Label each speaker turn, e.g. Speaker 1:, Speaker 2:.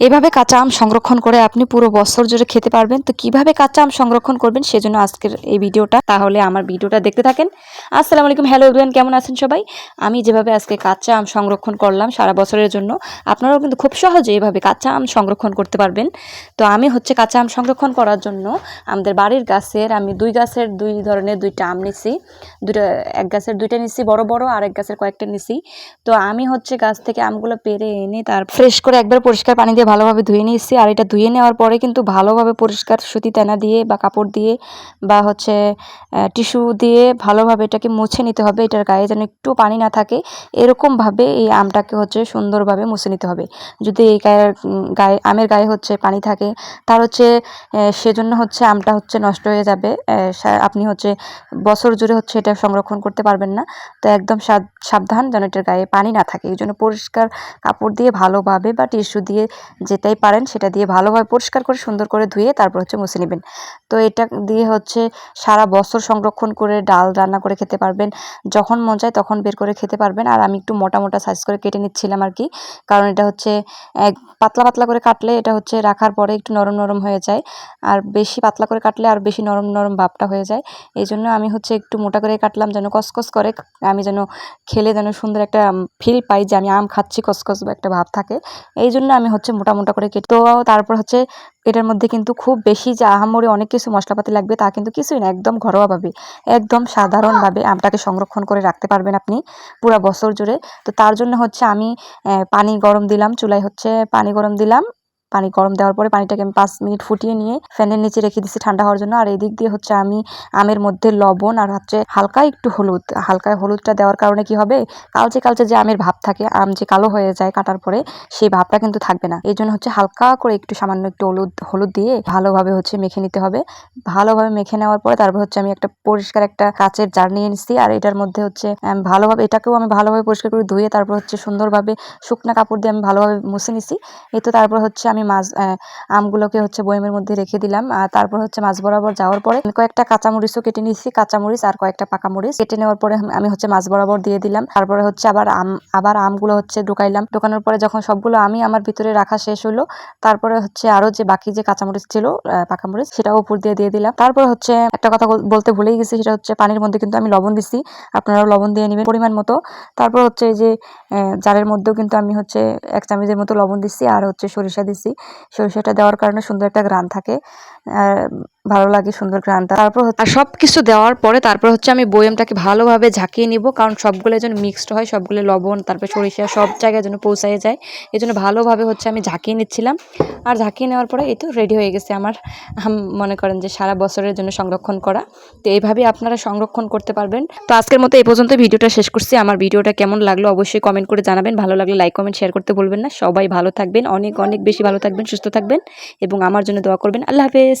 Speaker 1: এভাবে কাঁচা আম সংরক্ষণ করে আপনি পুরো বছর জুড়ে খেতে পারবেন। তো কীভাবে কাঁচা আম সংরক্ষণ করবেন সেজন্য আজকের এই ভিডিওটা। তাহলে আমার ভিডিওটা দেখতে থাকেন। আসসালামু আলাইকুম। হ্যালো এভরিওয়ান, কেমন আছেন সবাই? আমি যেভাবে আজকে কাঁচা আম সংরক্ষণ করলাম সারা বছরের জন্য, আপনারাও কিন্তু খুব সহজে এভাবে কাঁচা আম সংরক্ষণ করতে পারবেন। তো আমি হচ্ছে কাঁচা আম সংরক্ষণ করার জন্য আমাদের বাড়ির গাছের, আমি দুই গাছের দুই ধরনের দুইটা আম নিছি। দুইটা, এক গাছের দুইটা নিছি, বড় বড়, আর এক গাছের কয়েকটা নিছি। তো আমি হচ্ছে গাছ থেকে আমগুলো পেরে এনে তার ফ্রেশ করে একবার পরিষ্কার পানি দিয়ে ভালোভাবে ধুয়ে নিয়েছি। আর এটা ধুয়ে নেওয়ার পরে কিন্তু ভালোভাবে পরিষ্কার সুতি তেনা দিয়ে বা কাপড় দিয়ে বা হচ্ছে টিস্যু দিয়ে ভালোভাবে এটাকে মুছে নিতে হবে। এটার গায়ে যেন একটু পানি না থাকে। এরকমভাবে এই আমটাকে হচ্ছে সুন্দরভাবে মুছে নিতে হবে। যদি এই গায়ের গায়ে, আমের গায়ে হচ্ছে পানি থাকে, তার হচ্ছে সেজন্য হচ্ছে আমটা হচ্ছে নষ্ট হয়ে যাবে। আপনি হচ্ছে বছর জুড়ে হচ্ছে এটা সংরক্ষণ করতে পারবেন না। তো একদম সাব- সাবধান যেন এটার গায়ে পানি না থাকে। এই জন্য পরিষ্কার কাপড় দিয়ে ভালোভাবে বা টিস্যু দিয়ে যেটাই পারেন সেটা দিয়ে ভালোভাবে পরিষ্কার করে সুন্দর করে ধুয়ে তারপর হচ্ছে মুছে নেবেন। তো এটা দিয়ে হচ্ছে সারা বছর সংরক্ষণ করে ডাল রান্না করে খেতে পারবেন। যখন মন চায় তখন বের করে খেতে পারবেন। আর আমি একটু মোটা মোটা সাইজ করে কেটে নিচ্ছিলাম আর কি। কারণ এটা হচ্ছে এক পাতলা পাতলা করে কাটলে এটা হচ্ছে রাখার পরে একটু নরম নরম হয়ে যায়। আর বেশি পাতলা করে কাটলে আর বেশি নরম নরম ভাবটা হয়ে যায়। এই জন্য আমি হচ্ছে একটু মোটা করে কাটলাম যেন কসকস করে। আমি যেন খেলে যেন সুন্দর একটা ফিল পাই যে আমি আম খাচ্ছি, কসকস একটা ভাব থাকে। এই জন্য আমি হচ্ছে মোটা মোটা করে কেটে তো তারপর হচ্ছে এটার মধ্যে কিন্তু খুব বেশি যে আহামরি অনেক কিছু মশলাপাতি লাগবে তা কিন্তু কিছুই না, একদম ঘরোয়াভাবে, একদম সাধারণভাবে আমটাকে সংরক্ষণ করে রাখতে পারবেন আপনি পুরা বছর জুড়ে। তো তার জন্য হচ্ছে আমি পানি গরম দিলাম, চুলায় হচ্ছে পানি গরম দিলাম পানি গরম দেওয়ার পরে পানিটাকে আমি পাঁচ মিনিট ফুটিয়ে নিয়ে ফ্যানের নিচে রেখে দিচ্ছি ঠান্ডা হওয়ার জন্য। আর এদিক দিয়ে হচ্ছে আমি আমের মধ্যে লবণ আর হচ্ছে হালকা একটু হলুদ, হালকা হলুদটা দেওয়ার কারণে কি হবে? কালচে কালচে যে আমের ভাব থাকে, আম যে কালো হয়ে যায় কাটার পরে সেই ভাবটা কিন্তু থাকবে না। এই জন্য হচ্ছে হালকা করে একটু সামান্য একটু হলুদ হলুদ দিয়ে ভালোভাবে হচ্ছে মেখে নিতে হবে। ভালোভাবে মেখে নেওয়ার পরে তারপর হচ্ছে আমি একটা পরিষ্কার একটা কাচের জার নিয়ে নিচ্ছি আর এটার মধ্যে হচ্ছে ভালোভাবে, এটাকেও আমি ভালোভাবে পরিষ্কার করে ধুয়ে তারপর হচ্ছে সুন্দরভাবে শুকনা কাপড় দিয়ে আমি ভালোভাবে মুছে নিছি। এই তো তারপর হচ্ছে আমি মাছ আমগুলোকে হচ্ছে বয়মের মধ্যে রেখে দিলাম। আর তারপর হচ্ছে মাছ বরাবর যাওয়ার পরে কয়েকটা কাঁচামরিচও কেটে নিচ্ছি কাঁচামরিচ আর কয়েকটা পাকা মরিচ কেটে নেওয়ার পরে আমি- হচ্ছে মাছ বরাবর দিয়ে দিলাম। তারপরে হচ্ছে আবার আম আবার আমগুলো হচ্ছে ঢুকাইলাম। ঢুকানোর পরে যখন সবগুলো আমি আমার ভিতরে রাখা শেষ হলো তারপরে হচ্ছে আরও যে বাকি যে কাঁচামরিচ ছিল আহ, পাকা মরিচ সেটাও উপর দিয়ে দিয়ে দিলাম। তারপর হচ্ছে একটা কথা বলতে ভুলেই গেছি সেটা হচ্ছে পানির মধ্যে কিন্তু আমি লবণ দিছি। আপনারাও লবণ দিয়ে নেবেন পরিমাণ মতো। তারপর হচ্ছে এই যে জারের মধ্যেও কিন্তু আমি হচ্ছে এক চামচের মতো লবণ দিচ্ছি আর হচ্ছে সরিষা দিচ্ছি সরিষাটা দেওয়ার কারণে সুন্দর একটা গ্রান থাকে। ভালো লাগে, সুন্দর গ্রানটা তারপর আর সব কিছু দেওয়ার পরে তারপর হচ্ছে আমি বয়মটাকে ভালোভাবে ঝাঁকিয়ে নিব, কারণ সবগুলো যেন মিক্সড হয়, সবগুলো লবণ, তারপর সরিষা, সব জায়গায় যেন পৌঁছায় যায়। এই জন্য ভালোভাবে হচ্ছে আমি ঝাঁকিয়ে নিচ্ছিলাম। আর ঝাঁকিয়ে নেওয়ার পরে এই তো রেডি হয়ে গেছে আমার। মনে করেন যে সারা বছরের জন্য সংরক্ষণ করা। তো এইভাবে আপনারা সংরক্ষণ করতে পারবেন। তো আজকের মতো এই পর্যন্ত ভিডিওটা শেষ করছি। আমার ভিডিওটা কেমন লাগল অবশ্যই কমেন্ট করে জানাবেন। ভালো লাগলে লাইক কমেন্ট শেয়ার করতে ভুলবেন না। সবাই ভালো থাকবেন। অনেক অনেক বেশি ভালো থাকবেন, সুস্থ থাকবেন। এবং আমার জন্য দোয়া করবেন। আল্লাহ হাফেজ।